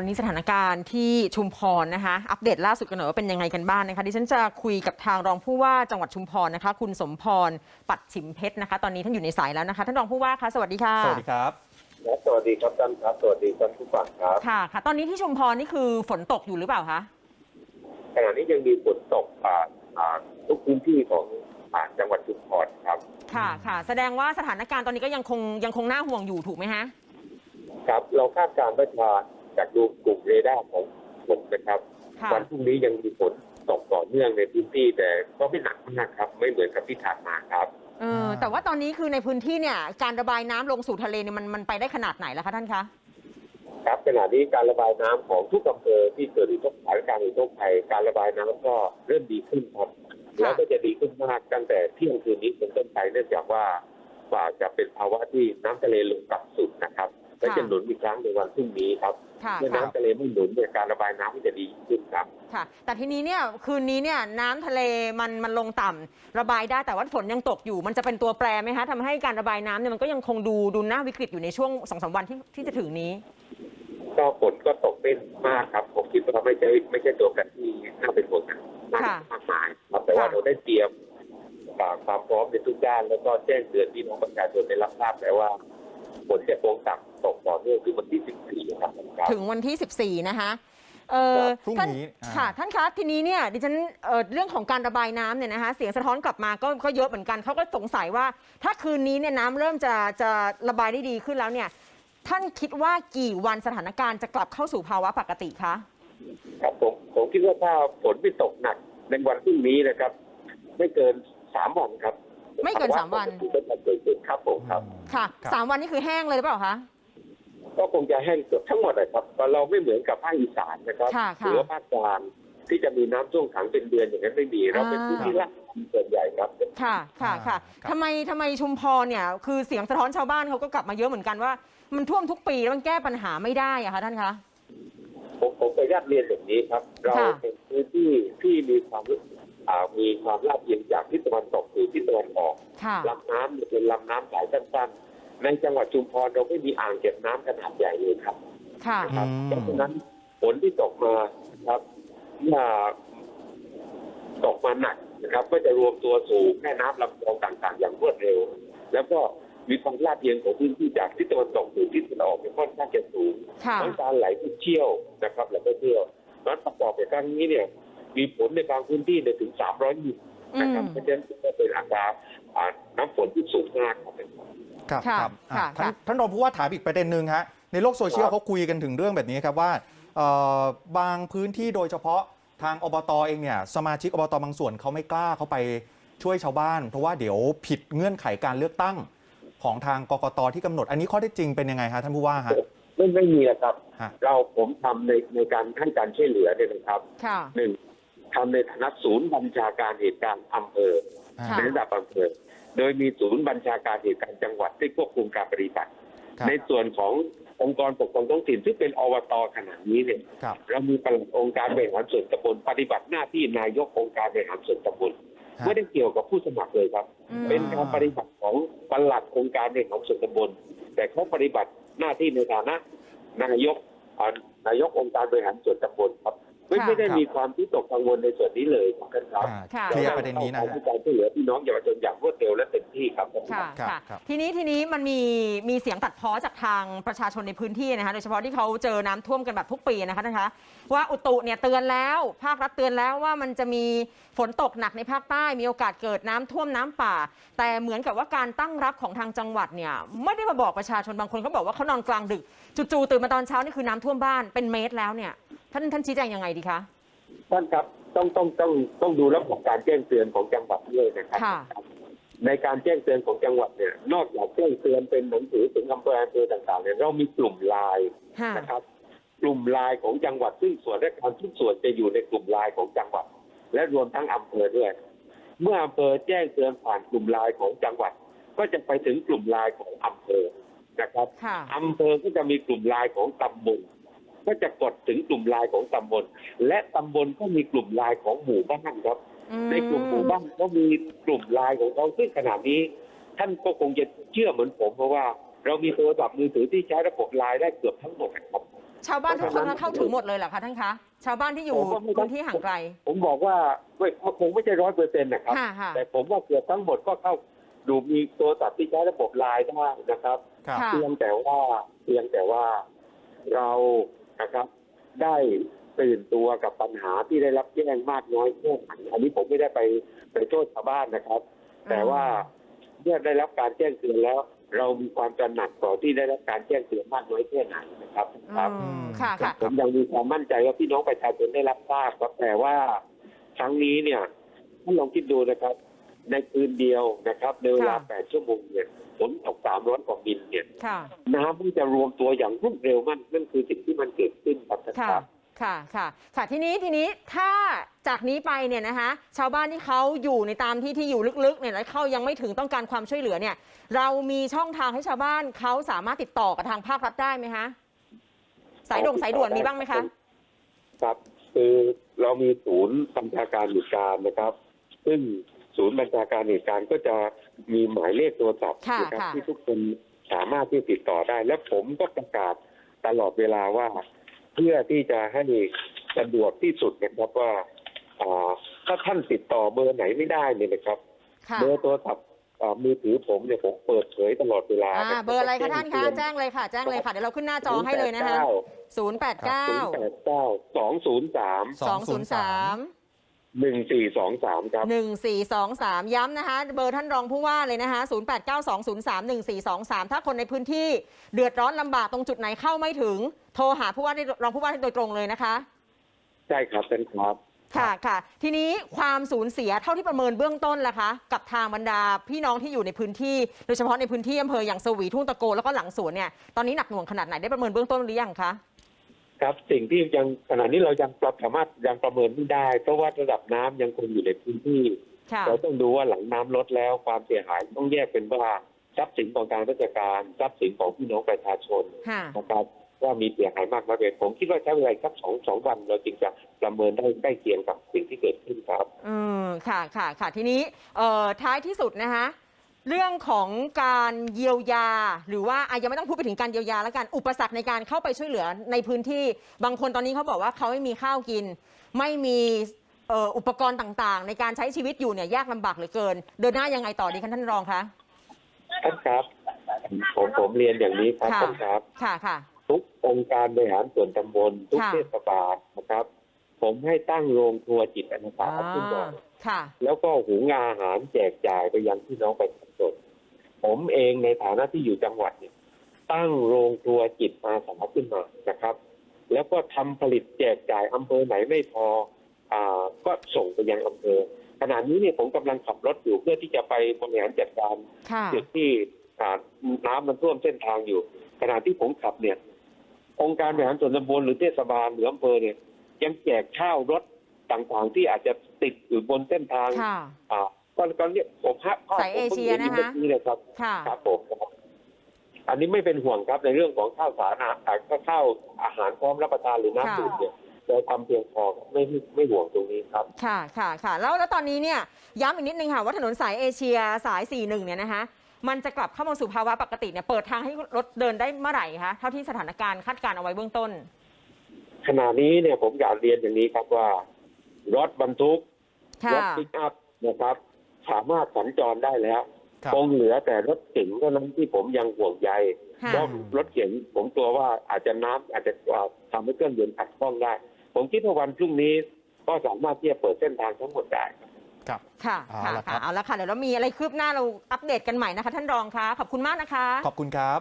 ตอนนี้สถานการณ์ที่ชุมพรนะคะอัปเดตล่าสุดกันหน่อยว่าเป็นยังไงกันบ้างนะคะดิฉันจะคุยกับทางรองผู้ว่าจังหวัดชุมพรนะคะ คุณสมพรปัดฉิมเพชรนะคะ ตอนนี้ท่านอยู่ในสายแล้วนะคะ ท่านรองผู้ว่าคะสวัสดีค่ะสวัสดีครับครับสวัสดีครับท่านครับสวัสดีท่านผู้ฟังครับค่ะค่ะ ตอนนี้ที่ชุมพรนี่คือฝนตกอยู่หรือเปล่าคะขณะนี้ยังมีฝนตกผ่านอ่าทุกพื้นที่ของผ่านจังหวัดชุมพรครับค่ะค่ะ แสดงว่าสถานการณ์ตอนนี้ก็ยังคงยังคงน่าห่วงอยู่ถูกไหมฮะครับเราคาดการณ์ว่า จะจากดูกลุ่มเรดาร์ของฝนนะครับ ค่ะวันพรุ่งนี้ยังมีฝนตกต่อเนื่องในพื้นที่แต่ก็ไม่หนักมากครับ ไม่เหมือนกับที่ผ่านมาครับ เออแต่ว่าตอนนี้คือในพื้นที่เนี่ยการระบายน้ำลงสู่ทะเลเนี่ยมันมันไปได้ขนาดไหนแล้วคะท่านคะ ครับขณะนี้การระบายน้ำของทุกอำเภอที่เกิดอุทกภัยการอุทกภัยการระบายน้ำก็เริ่มดีขึ้นครับแล้วก็จะดีขึ้นมากตั้งแต่เที่ยงคืนนี้เป็นต้นไปเนื่องจากว่าฝ่าจะเป็นภาวะที่น้ำทะเลลงต่ำสุดนะครับ และจะหนุนอีกครั้งในวันพรุ่งนี้ครับค่ะเมื่อค่ะน้ำทะเลไม่หนุนเนี่ยการระบายน้ำก็จะดีขึ้นครับค่ะ แต่ทีนี้เนี่ยคืนนี้เนี่ยน้ำทะเลมันมันลงต่ำระบายได้แต่ว่าฝนยังตกอยู่ มันจะเป็นตัวแปรไหมคะทำให้การระบายน้ำเนี่ยมันก็ยังคงดูดูน่าวิกฤตอยู่ในช่วงสองสามวันที่ที่จะถึงนี้ ก็ฝนก็ตกเป็นมากครับ ผมคิดว่าไม่ใช่ไม่ใช่ตัวกันที่น่าเป็นห่วงนะมากค่ะมากมายครับแต่ว่าค่ะเราได้เตรียมอ่าความพร้อมในทุกด้านแล้วก็แจ้งเตือนพี่น้องประชาชนได้รับทราบแล้วว่าฝนจะคงต่ำต กต่อเนื่องถึงวันที่ 14ครับครับถึงวันที่ 14 นะคะเออพรุ่งท่านนี้อ่า ค่ะ ท่านคะทีนี้เนี่ยดิฉันเอ่อเรื่องของการระบายน้ำเนี่ยนะคะเสียงสะท้อนกลับมาก็ก็เยอะเหมือนกันเขาก็สงสัยว่า ถ้าคืนนี้เนี่ยน้ำเริ่มจะจะระบายได้ดีขึ้นแล้วเนี่ยท่านคิดว่ากี่วันสถานการณ์จะกลับเข้าสู่ภาวะปกติคะครับผมผมคิดว่าถ้าฝนไม่ตกหนักในวันพรุ่งนี้นะครับ ไม่เกินสามวันครับไม่เกินสามวันก็จะเกิดขึ้นครับผมครับ ค่ะครับ สามวันนี่คือแห้งเลยหรือเปล่าคะ ก็คงจะแห้งเกือบทั้งหมดเลยครับแต่เราไม่เหมือนกับภาคอีสานนะครับค่ะหค่ะ รือว่าภาคกลางที่จะมีน้ำท่วมขังเป็นเดือนอย่างนั้นไม่มี เราเป็นอ่าพื้นที่ราบส่วนใหญ่ครับ ค่ะค่ะค่ะครับ ทำไมทำไมชุมพรเนี่ย คือเสียงสะท้อนชาวบ้านเขาก็กลับมาเยอะเหมือนกันว่า มันท่วมทุกปีแล้วมันแก้ปัญหาไม่ได้อะคะท่านคะ ผมผมขออนุญาตเรียนอย่างนี้ครับ เราค่ะ เป็นพื้นที่ที่มีความอ่ามีความลาดเอียงจากทิศตะวันตกสู่ทิศตะวันออกค่ะ ลำน้ำเป็นลำน้ำสายสั้นๆ ในจังหวัดชุมพรเราไม่มีอ่างเก็บน้ำขนาดใหญ่เลยครับค่ะนะครับอืมเพราะฉะนั้นฝนที่ตกมาครับเมื่อตกมาหนักนะครับ ก็จะรวมตัวสู่แม่น้ำลำคลองต่างๆ อย่างรวดเร็ว แล้วก็มีความลาดเอียงของพื้นที่จากทิศตะวันตกสู่ทิศตะวันออกเป็นค่อนข้างจะสูงค่ะน้ำการไหลที่เชี่ยวนะครับแล้วก็เชี่ยวนั้นประกอบกับครั้งนี้เนี่ย มีฝนในบางพื้นที่เนี่ยถึง300มิลนะครับอืมเพราะฉะนั้นก็เป็นอัตราอ่าน้ำฝนที่สูงมากครับ ครับค่ะครับอะค่ะท่านค่ะ ท่านรองผู้ว่าถามอีกประเด็นหนึ่งฮะในโลกโซเชียลครับ เขาคุยกันถึงเรื่องแบบนี้ครับว่าเอ่อบางพื้นที่โดยเฉพาะทางอบตเองเนี่ยสมาชิกอบตบางส่วนเขาไม่กล้าเข้าไปช่วยชาวบ้าน เพราะว่าเดี๋ยวผิดเงื่อนไขการเลือกตั้งของทางกกตที่กำหนด อันนี้ข้อเท็จจริงเป็นยังไงฮะท่านผู้ว่าฮะ ไม่ไม่มีอะครับ ฮะ เราผมทำในในการให้การช่วยเหลือเนี่ยนะครับค่ะ หนึ่งทำในฐานะศูนย์บัญชาการเหตุการณ์อำเภอ ค่ะ ในระดับอำเภอ โดยมีศูนย์บัญชาการเหตุการณ์จังหวัดที่ควบคุมการปฏิบัติครับในส่วนขององค์กรปกครองท้องถิ่นซึ่งเป็นอบตขนาดนี้เนี่ยครับเรามีปลัดองค์การบริหารส่วนตำบลปฏิบัติหน้าที่นายกองค์การบริหารส่วนตำบลฮะไม่ได้เกี่ยวกับผู้สมัครเลยครับอืมเป็นการปฏิบัติของปลัดองค์การบริหารส่วนตำบล แต่เขาปฏิบัติหน้าที่ในฐานะ นายกอ่านายกองค์การบริหารส่วนตำบลครับ ไม่ค่ะไม่ได้มีความที่ตกกังวลในส่วนนี้เลยครับท่านครับอ่าค่ะเคลียร์ประเด็นนี้นะเราฮะให้การช่วยเหลือพี่น้องเยาวชนอย่างรวดเร็วและเต็มที่ครับค่ะครับค่ะครับทีนี้ทีนี้มันมีมีเสียงตัดพ้อจากทางประชาชนในพื้นที่นะคะโดยเฉพาะที่เขาเจอน้ำท่วมกันแบบทุกปีนะคะท่านคะ ว่าอุตุเนี่ยเตือนแล้วภาครัฐเตือนแล้วว่ามันจะมีฝนตกหนักในภาคใต้มีโอกาสเกิดน้ำท่วมน้ำป่า แต่เหมือนกับว่าการตั้งรับของทางจังหวัดเนี่ยไม่ได้มาบอกประชาชนบางคนเขาบอกว่าเขานอนกลางดึกจู่ๆตื่นมาตอนเช้านี่คือน้ำท่วมบ้านเป็นเมตรแล้วเนี่ย ท่านท่านชี้แจงยังไงดีคะ ท่านครับต้องต้องต้องต้องดูระบบการแจ้งเตือนของจังหวัดด้วยนะครับค่ะ ในการแจ้งเตือนของจังหวัดเนี่ย นอกจากแจ้งเตือนเป็นหนังสือถึงอำเภออำเภอต่างๆเนี่ยเรามีกลุ่มไลน์ค่ะ นะครับ กลุ่มไลน์ของจังหวัดซึ่งส่วนราชการทุกส่วนจะอยู่ในกลุ่มไลน์ของจังหวัด และรวมทั้งอำเภอด้วย เมื่ออำเภอแจ้งเตือนผ่านกลุ่มไลน์ของจังหวัด ก็จะไปถึงกลุ่มไลน์ของอำเภอนะครับ ค่ะ อำเภอก็จะมีกลุ่มไลน์ของตำบล ก็จะกดถึงกลุ่มไลน์ของตำบล และตำบลก็มีกลุ่มไลน์ของหมู่บ้านครับ ในกลุ่มหมู่บ้านก็มีกลุ่มไลน์ของเขาซึ่งขณะนี้ ท่านก็คงจะเชื่อเหมือนผมเพราะว่า เรามีโทรศัพท์มือถือที่ใช้ระบบไลน์ได้เกือบทั้งหมดครับชาวบ้านทุกคนเข้าถึงหมดเลยเหรอคะท่านคะ ชาวบ้านที่อยู่ผมว่าไม่ต้องพื้นที่ห่างไกล ผมบอกว่าไม่มันคงไม่ใช่ร้อยเปอร์เซ็นต์นะครับค่ะค่ะแต่ผมว่าเกือบทั้งหมดก็เข้าดูมีโทรศัพท์ที่ใช้ระบบไลน์ได้นะครับครับค่ะเพียงแต่ว่าเพียงแต่ว่าเรา นะครับ ได้ตื่นตัวกับปัญหาที่ได้รับแจ้งมากน้อยแค่ไหนอันนี้ผมไม่ได้ไปไปโทษชาวบ้านนะครับ แต่ว่าเมื่อได้รับการแจ้งเตือนแล้ว เรามีความตระหนักต่อที่ได้รับการแจ้งเตือนมากน้อยแค่ไหนนะครับครับอืมค่ะค่ะผมยังมีความมั่นใจว่าพี่น้องประชาชนได้รับทราบครับแต่ว่าครั้งนี้เนี่ยท่านลองคิดดูนะครับ ในคืนเดียวนะครับ ในเวลาค่ะ8ชั่วโมงเนี่ยฝนตกสามร้อยกว่ามิลเนี่ยค่ะน้ำมันจะรวมตัวอย่างรวดเร็วมันนั่นคือสิ่งที่มันเกิดขึ้นครับท่านค่ะครับค่ะค่ะค่ะทีนี้ทีนี้ถ้าจากนี้ไปเนี่ยนะคะชาวบ้านที่เขาอยู่ในตามที่ที่อยู่ลึกๆเนี่ยแล้วเขายังไม่ถึงต้องการความช่วยเหลือเนี่ย เรามีช่องทางให้ชาวบ้านเขาสามารถติดต่อกับทางภาครัฐได้ไหมคะสายด่งสายด่วนมีบ้างไหมคะครับ คือเรามีศูนย์บัญชาการเหตุการณ์นะครับ ซึ่ง ศูนย์บัญชาการเหตุการณ์ก็จะมีหมายเลขโทรศัพท์ค่ะนะครับค่ะที่ทุกคนสามารถที่ติดต่อได้ และผมก็ประกาศตลอดเวลาว่า เพื่อที่จะให้สะดวกที่สุดนะครับว่าอ่าถ้าท่านติดต่อเบอร์ไหนไม่ได้เนี่ยนะครับ ค่ะเบอร์โทรศัพท์อ่ามือถือผมเนี่ยผมเปิดเผยตลอดเวลาอ่านเบอร์อะไรคะท่านคะแจ้งเลยค่ะ แจ้งเลยค่ะเดี๋ยวเราขึ้นหน้าจอให้เลยนะคะ089ศูนย์แปดเก้าสองศูนย์สาม203 หนึ่งสี่สองสามครับ 1423 ย้ำนะคะ เบอร์ท่านรองผู้ว่าเลยนะคะ 0892031423 ถ้าคนในพื้นที่เดือดร้อนลำบากตรงจุดไหนเข้าไม่ถึง โทรหาผู้ว่าได้รองผู้ว่าได้โดยตรงเลยนะคะ ใช่ครับท่านครับ ค่ะค่ะ ทีนี้ความสูญเสียเท่าที่ประเมินเบื้องต้นล่ะคะ กับทางบรรดาพี่น้องที่อยู่ในพื้นที่ โดยเฉพาะในพื้นที่อำเภออย่างสวีทุ่งตะโก แล้วก็หลังสวนเนี่ย ตอนนี้หนักหน่วงขนาดไหนได้ประเมินเบื้องต้นหรือยังคะ ครับสิ่งที่ยังขณะนี้เรายังปรับสามารถยังประเมินไม่ได้ เพราะว่าระดับน้ำยังคงอยู่ในพื้นที่ค่ะเราต้องดูว่าหลังน้ำลดแล้วความเสียหายต้องแยกเป็นว่าทรัพย์สินของการราชการทรัพย์สินของพี่น้องประชาชนค่ะนะครับว่ามีเสียหายมากน้อยเป็นผมคิดว่าใช้เวลาสักสองสองวันเราจึงจะประเมินได้ใกล้เคียงกับสิ่งที่เกิดขึ้นครับ อืมค่ะค่ะค่ะทีนี้เอ่อท้ายที่สุดนะคะ เรื่องของการเยียวยา หรือว่าอะยังไม่ต้องพูดไปถึงการเยียวยาแล้วกัน อุปสรรคในการเข้าไปช่วยเหลือในพื้นที่ บางคนตอนนี้เขาบอกว่าเขาไม่มีข้าวกิน ไม่มีเอ่ออุปกรณ์ต่างๆ ในการใช้ชีวิตอยู่เนี่ยยากลำบากเหลือเกิน เดินหน้ายังไงต่อดีคะท่านรองคะ ท่านครับ ผมผมเรียนอย่างนี้ครับค่ะ ท่านครับ ค่ะค่ะ ทุกองค์การบริหารส่วนตำบลทุกค่ะ เทศบาลนะครับ ผมให้ตั้งโรงครัวจิตอาสาขึ้นมาค่ะ แล้วก็หุงอาหารแจกจ่ายไปยังพี่น้องประชาชน ผมเองในฐานะที่อยู่จังหวัดเนี่ย ตั้งโรงครัวจิตอาสาขึ้นมานะครับ แล้วก็ทำผลิตแจกจ่ายอำเภอไหนไม่พออ่าก็ส่งไปยังอำเภอขณะนี้เนี่ยผมกำลังขับรถอยู่เพื่อที่จะไปบริหารจัดการค่ะจุดที่อ่าน้ำมันท่วมเส้นทางอยู่ ขณะที่ผมขับเนี่ย องค์การบริหารส่วนตำบลหรือเทศบาลหรืออำเภอเนี่ย ยังแจกข้าวรถต่างๆที่อาจจะติดอยู่บนเส้นทาง ค่ะอ่าก็ก็เนี่ยผมฮะภาพสายเอเชียผมพิ่งห็นะคะเมื่อกี้เลยครับค่ะ ครับผมครับอันนี้ไม่เป็นห่วงครับในเรื่องของข้าวสารอาหารข้าวอาหารพร้อมรับประทานหรือน้ำดื่มเนี่ยเราทำเพียงพอครับไม่ไม่ไม่ห่วงตรงนี้ครับ ค่ะค่ะค่ะแล้วแล้วตอนนี้เนี่ยย้ำอีกนิดนึงค่ะว่าถนนสายเอเชียสาย 41 เนี่ยนะคะ มันจะกลับเข้ามาสู่ภาวะปกติเนี่ยเปิดทางให้รถเดินได้เมื่อไหร่คะเท่าที่สถานการณ์คาดการณ์เอาไว้เบื้องต้น ขณะนี้เนี่ยผมอยากเรียนอย่างนี้ครับว่ารถบรรทุกค่ะรถปิกอัพนะครับ สามารถสัญจรได้แล้วครับคงเหลือแต่รถเก๋งเท่านั้นที่ผมยังห่วงใยค่ะเพราะรถเก๋งผมกลัวว่าอาจจะน้ำอาจจะอ่าทำให้เครื่องยนต์ขัดข้องได้ ผมคิดว่าวันพรุ่งนี้ก็สามารถที่จะเปิดเส้นทางทั้งหมดได้ครับค่ะเอาค่ะละครัค่ะบเอาละค่ะเดี๋ยวเรามีอะไรคืบหน้าเราอัปเดตกันใหม่นะคะ ท่านรองคะขอบคุณมากนะคะ ขอบคุณครับ